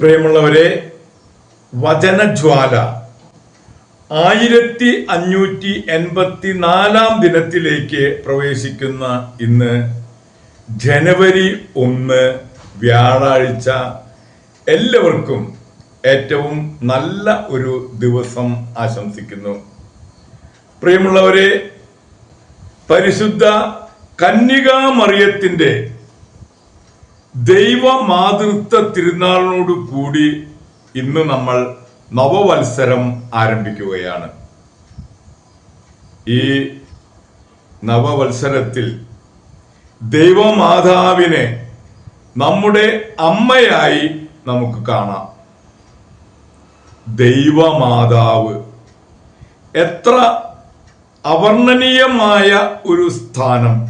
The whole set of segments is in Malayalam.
പ്രിയമുള്ളവരെ വചനജ്വാല. ആയിരത്തി അഞ്ഞൂറ്റി എൺപത്തി നാലാം ദിനത്തിലേക്ക് പ്രവേശിക്കുന്ന ഇന്ന് ജനുവരി ഒന്ന് വ്യാഴാഴ്ച എല്ലാവർക്കും ഏറ്റവും നല്ല ഒരു ദിവസം ആശംസിക്കുന്നു. പ്രിയമുള്ളവരെ പരിശുദ്ധ കന്യകാമറിയത്തിന്റെ ദൈവമാതൃത്വ തിരുനാളിനോട് കൂടി ഇന്ന് നമ്മൾ നവവത്സരം ആരംഭിക്കുകയാണ്. ഈ നവവത്സരത്തിൽ ദൈവമാതാവിനെ നമ്മുടെ അമ്മയായി നമുക്ക് കാണാം. ദൈവമാതാവ് എത്ര അവർണനീയമായ ഒരു സ്ഥാനം.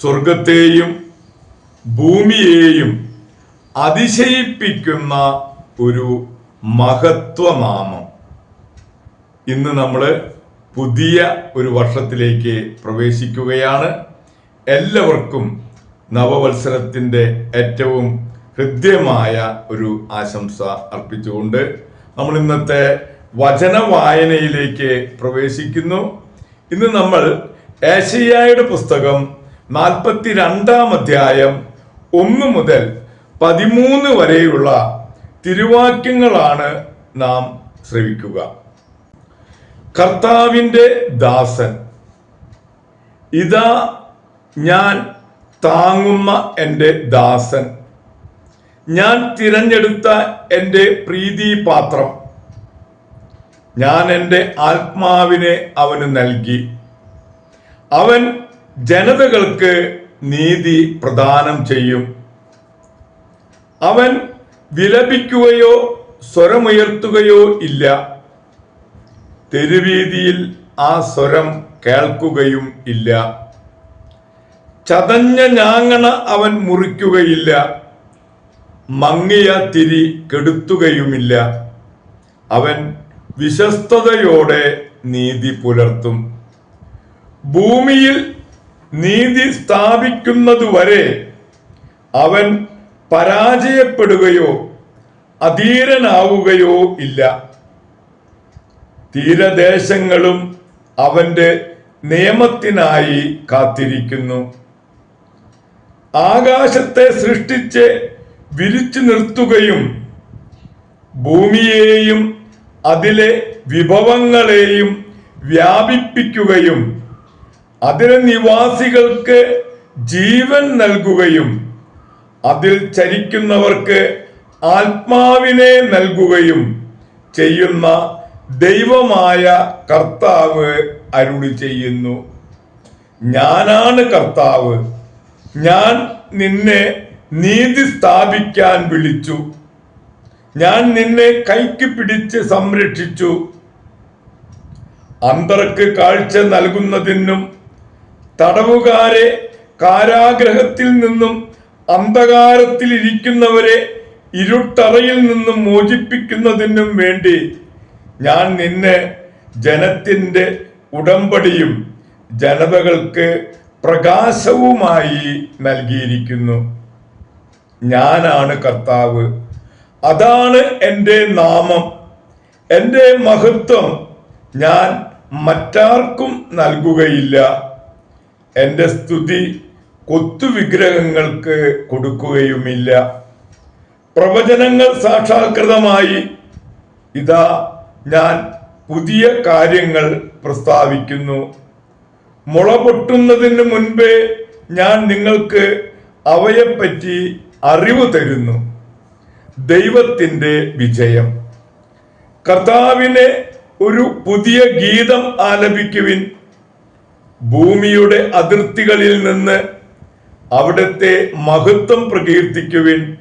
സ്വർഗത്തെയും ഭൂമിയെയും അതിശയിപ്പിക്കുന്ന ഒരു മഹത്വനാമം. ഇന്ന് നമ്മൾ പുതിയ ഒരു വർഷത്തിലേക്ക് പ്രവേശിക്കുകയാണ്. എല്ലാവർക്കും നവവത്സരത്തിന്റെ ഏറ്റവും ഹൃദ്യമായ ഒരു ആശംസ അർപ്പിച്ചുകൊണ്ട് നമ്മൾ ഇന്നത്തെ വചന വായനയിലേക്ക് പ്രവേശിക്കുന്നു. ഇന്ന് നമ്മൾ ഏഷ്യായുടെ പുസ്തകം നാൽപ്പത്തി രണ്ടാം അധ്യായം ഒന്ന് മുതൽ പതിമൂന്ന് വരെയുള്ള തിരുവാക്യങ്ങളാണ് നാം ശ്രവിക്കുക. കർത്താവിന്റെ ദാസൻ ഇതാ ഞാൻ താങ്ങുന്ന എന്റെ ദാസൻ. ഞാൻ തിരഞ്ഞെടുത്ത എന്റെ പ്രീതിപാത്രം. ഞാൻ എന്റെ ആത്മാവിനെ അവന് നൽകി. അവൻ ജനതകൾക്ക് നീതി പ്രദാനം ചെയ്യും. അവൻ വിലപിക്കുകയോ സ്വരമുയർത്തുകയോ ഇല്ല. തെരുവീതിയിൽ ആ സ്വരം കേൾക്കുകയും ഇല്ല. ചതഞ്ഞ ഞാങ്ങണ അവൻ മുറിക്കുകയില്ല. മങ്ങിയ തിരി കെടുത്തുകയുമില്ല. അവൻ വിശ്വസ്തയോടെ നീതി പുലർത്തും. ഭൂമിയിൽ നീതി സ്ഥാപിക്കുന്നതുവരെ അവൻ പരാജയപ്പെടുകയോ അധീരനാവുകയോ ഇല്ല. തീരദേശങ്ങളും അവന്റെ നിയമത്തിനായി കാത്തിരിക്കുന്നു. ആകാശത്തെ സൃഷ്ടിച്ച് വിരിച്ചു നിർത്തുകയും ഭൂമിയെയും അതിലെ വിഭവങ്ങളെയും വ്യാപിപ്പിക്കുകയും അതിലെ നിവാസികൾക്ക് ജീവൻ നൽകുകയും അതിൽ ചരിക്കുന്നവർക്ക് ആത്മാവിനെ നൽകുകയും ചെയ്യുന്ന ദൈവമായ കർത്താവ് അരുളി ചെയ്യുന്നു. ഞാനാണ് കർത്താവ്. ഞാൻ നിന്നെ നീതി സ്ഥാപിക്കാൻ വിളിച്ചു. ഞാൻ നിന്നെ കൈക്ക് പിടിച്ച് സംരക്ഷിച്ചു. അന്തർക്ക് കാഴ്ച നൽകുന്നതിനും തടവുകാരെ കാരാഗ്രഹത്തിൽ നിന്നും അന്ധകാരത്തിൽ ഇരിക്കുന്നവരെ ഇരുട്ടറയിൽ നിന്നും മോചിപ്പിക്കുന്നതിനും വേണ്ടി ഞാൻ നിന്നെ ജനത്തിന്റെ ഉടമ്പടിയും ജനതകൾക്ക് പ്രകാശവുമായി നൽകിയിരിക്കുന്നു. ഞാനാണ് കർത്താവ്. അതാണ് എന്റെ നാമം. എന്റെ മഹത്വം ഞാൻ മറ്റാർക്കും നൽകുകയില്ല. എന്റെ സ്തുതി കൊത്തുവിഗ്രഹങ്ങൾക്ക് കൊടുക്കുകയുമില്ല. പ്രവചനങ്ങൾ സാക്ഷാത്കൃതമായി ഇതാ ഞാൻ പുതിയ കാര്യങ്ങൾ പ്രസ്താവിക്കുന്നു. മുള പൊട്ടുന്നതിന് മുൻപേ ഞാൻ നിങ്ങൾക്ക് അവയെപ്പറ്റി അറിവ് തരുന്നു. ദൈവത്തിന്റെ വിജയം. കർത്താവിനെ ഒരു പുതിയ ഗീതം ആലപിക്കുവിൻ. ഭൂമിയുടെ അതിർത്തികളിൽ നിന്ന് അവിടുത്തെ മഹത്വം പ്രകീർത്തിക്കുവിൻ.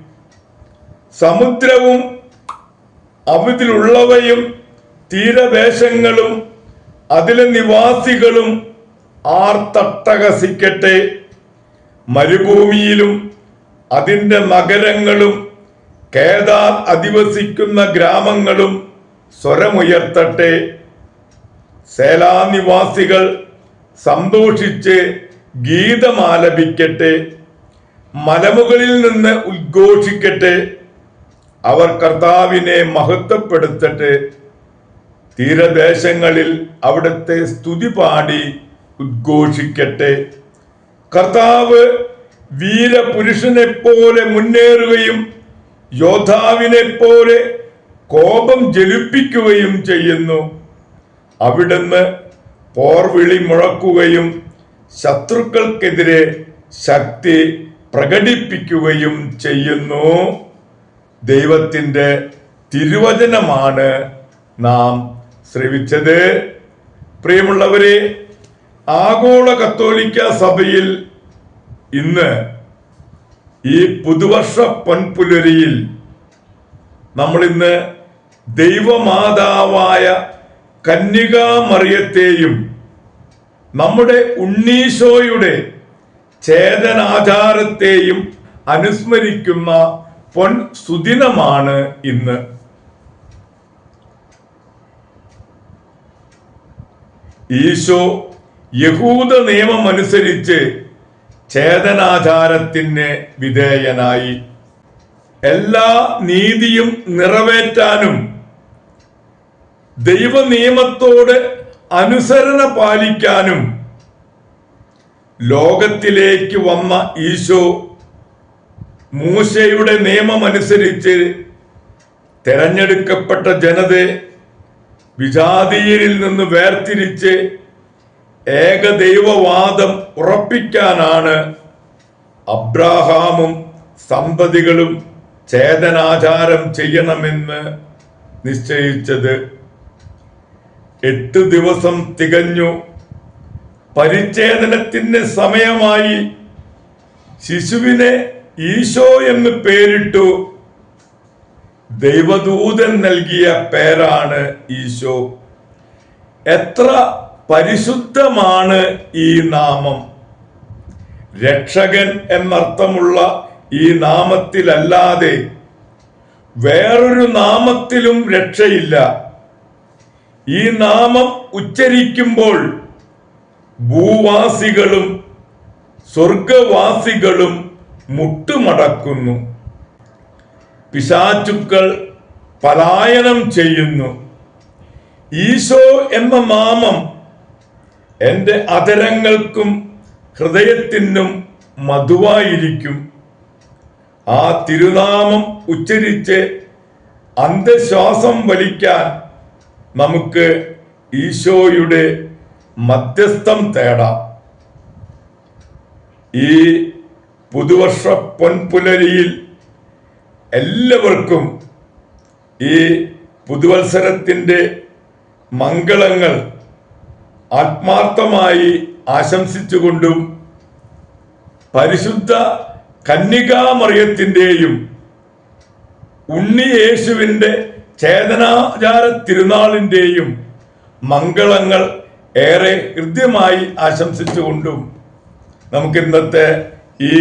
സമുദ്രവും അവതിലുള്ളവയും തീരദേശങ്ങളും അതിലെ നിവാസികളും ആർത്തട്ടഹസിക്കട്ടെ മരുഭൂമിയിലും അതിന്റെ നഗരങ്ങളും കേദാർ അധിവസിക്കുന്ന ഗ്രാമങ്ങളും സ്വരമുയർത്തട്ടെ. സേലാ നിവാസികൾ സന്തോഷിച്ച് ഗീതമാലപിക്കട്ടെ മലമുകളിൽ നിന്ന് ഉദ്ഘോഷിക്കട്ടെ അവർ കർത്താവിനെ മഹത്വപ്പെടുത്തട്ടെ തീരദേശങ്ങളിൽ അവിടുത്തെ സ്തുതി പാടി ഉദ്ഘോഷിക്കട്ടെ. കർത്താവ് വീരപുരുഷനെ പോലെ മുന്നേറുകയും യോദ്ധാവിനെ പോലെ കോപം ജലിപ്പിക്കുകയും ചെയ്യുന്നു. അവിടുന്ന് പോർവിളി മുഴക്കുകയും ശത്രുക്കൾക്കെതിരെ ശക്തി പ്രകടിപ്പിക്കുകയും ചെയ്യുന്നു. ദൈവത്തിന്റെ തിരുവചനമാണ് നാം ശ്രവിച്ചത്. പ്രിയമുള്ളവരെ ആഗോള കത്തോലിക്ക സഭയിൽ ഇന്ന് ഈ പുതുവർഷ പൊൻപുലരിയിൽ നമ്മൾ ഇന്ന് ദൈവമാതാവായ കന്യകാമറിയത്തെയും നമ്മുടെ ഉണ്ണീശോയുടെ ചേതനാചാരത്തെയും അനുസ്മരിക്കുന്ന പൊൻ സുദിനമാണ് ഇന്ന്. ഈശോ യഹൂദ നിയമം അനുസരിച്ച് ചേതനാചാരത്തിന് വിധേയനായി. എല്ലാ നീതിയും നിറവേറ്റാനും ദൈവനിയമത്തോട് അനുസരണ പാലിക്കാനും ലോകത്തിലേക്ക് വന്ന ഈശോ മൂശയുടെ നിയമമനുസരിച്ച് തെരഞ്ഞെടുക്കപ്പെട്ട ജനതയെ വിജാതീയരിൽ നിന്ന് വേർതിരിച്ച് ഏകദൈവവാദം ഉറപ്പിക്കാനാണ് അബ്രാഹാമും സമ്പതികളും ചേതനാചാരം ചെയ്യണമെന്ന് നിശ്ചയിച്ചത്. എട്ട് ദിവസം തികഞ്ഞു. പരിച്ഛേദനത്തിന് സമയമായി ശിശുവിനെ ഈശോ എന്ന് പേരിട്ടു. ദൈവദൂതൻ നൽകിയ പേരാണ് ഈശോ. എത്ര പരിശുദ്ധമാണ് ഈ നാമം. രക്ഷകൻ എന്നർത്ഥമുള്ള ഈ നാമത്തിലല്ലാതെ വേറൊരു നാമത്തിലും രക്ഷയില്ല. ഈ നാമം ഉച്ചരിക്കുമ്പോൾ ഭൂവാസികളും സ്വർഗവാസികളും മുട്ടുമടക്കുന്നു. പിശാചുക്കൾ പലായനം ചെയ്യുന്നു. ഈശോ എന്ന നാമം എന്റെ അതരങ്ങൾക്കും ഹൃദയത്തിനും മധുവായിരിക്കും. ആ തിരുനാമം ഉച്ചരിച്ച് അന്ധശ്വാസം വലിക്കാൻ നമുക്ക് ഈശോയുടെ മധ്യസ്ഥം തേടാം. ഈ പുതുവർഷ പൊൻപുലരിയിൽ എല്ലാവർക്കും ഈ പുതുവത്സരത്തിന്റെ മംഗളങ്ങൾ ആത്മാർത്ഥമായി ആശംസിച്ചുകൊണ്ടും പരിശുദ്ധ കന്യകാമറിയത്തിന്റെയും ഉണ്ണി യേശുവിന്റെ ചേതനാചാര തിരുനാളിന്റെയും മംഗളങ്ങൾ ഏറെ ഹൃദ്യമായി ആശംസിച്ചുകൊണ്ടും നമുക്ക് ഇന്നത്തെ ഈ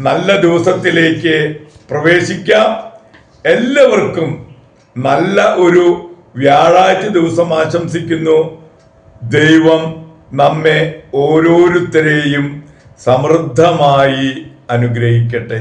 നല്ല ദിവസത്തിലേക്ക് പ്രവേശിക്കാം. എല്ലാവർക്കും നല്ല ഒരു വ്യാഴാഴ്ച ദിവസം ആശംസിക്കുന്നു. ദൈവം നമ്മെ ഓരോരുത്തരെയും സമൃദ്ധമായി അനുഗ്രഹിക്കട്ടെ.